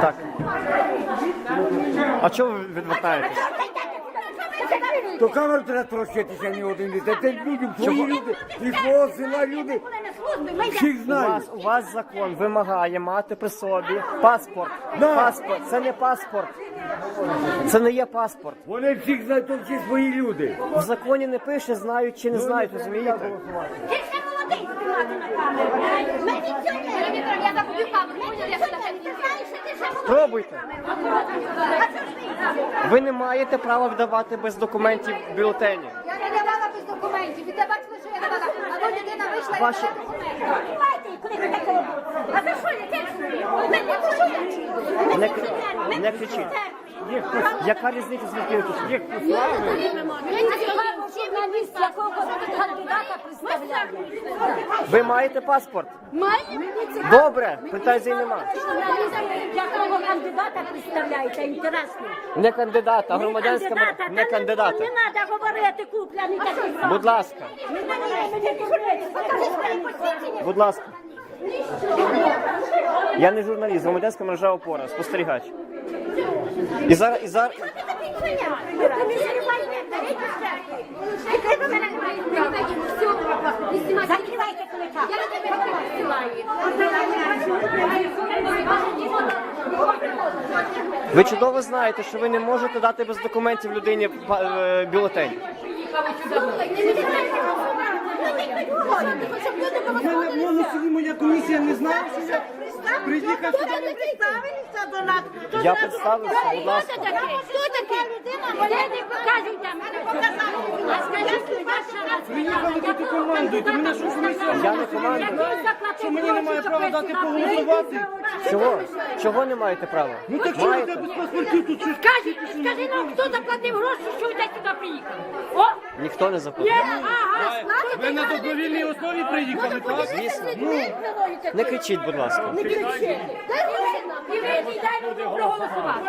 Так. А чого ви відвертаєтесь? То камеру треба трощитися не один день. Це люди, твої люди, свого села люди. Всіх У знають. вас, у вас закон вимагає мати при собі паспорт. Да. Паспорт. Це не паспорт. Це не є паспорт. Вони всіх знають, то всі свої люди. В законі не пише, знають чи не знають, розумієте? Ти ще молодий знімати на камеру. Ми пенсіонери. Я забуду камеру. Ти знаєш, що ти ще молодий. Пробуйте. А? Ви не маєте права видавати без документів бюлетені. Я не давала без документів. І ти бачила, що я давала. Або людина вийшла і Ваші- дала документи. Давайте, коли ви такого. А за що я течу? Ми не чуємо. Не, кр- не кричіть. Яка різниця звідки ви тут? Є Журналіст, якого кандидата представляє. Ви маєте паспорт? Має? Добре, претензій нема. Якого кандидата представляєте, інтересно. Не кандидата, а громадянська мер- та не кандидата. Не треба говорити купляний такий. Будь ласка, будь ласка. Я не журналіст, громадянська мережа опора, спостерігач. І зараз, і зараз, ви чудово знаєте, що ви не можете дати без документів людині е, бюлетень. Ну, моя комісія не знає, що я приїхав сюди. Я представився, будь ласка. Хто такий? Хто такий? Я не покажу там. А скажіть, ваша Приїхали командуйте. Мене що комісія? Я не командую. Що мені немає права дати поголосувати? Чого? Чого не маєте права? Ну так чого я без паспортів тут? Скажи, скажи нам, хто заплатив гроші, що ви сюди приїхали? О, Ніхто не заплатив. ага, Ви на добровільній основі приїхали, так? Звісно. Не кричіть, будь ласка. І ви дай нам проголосувати.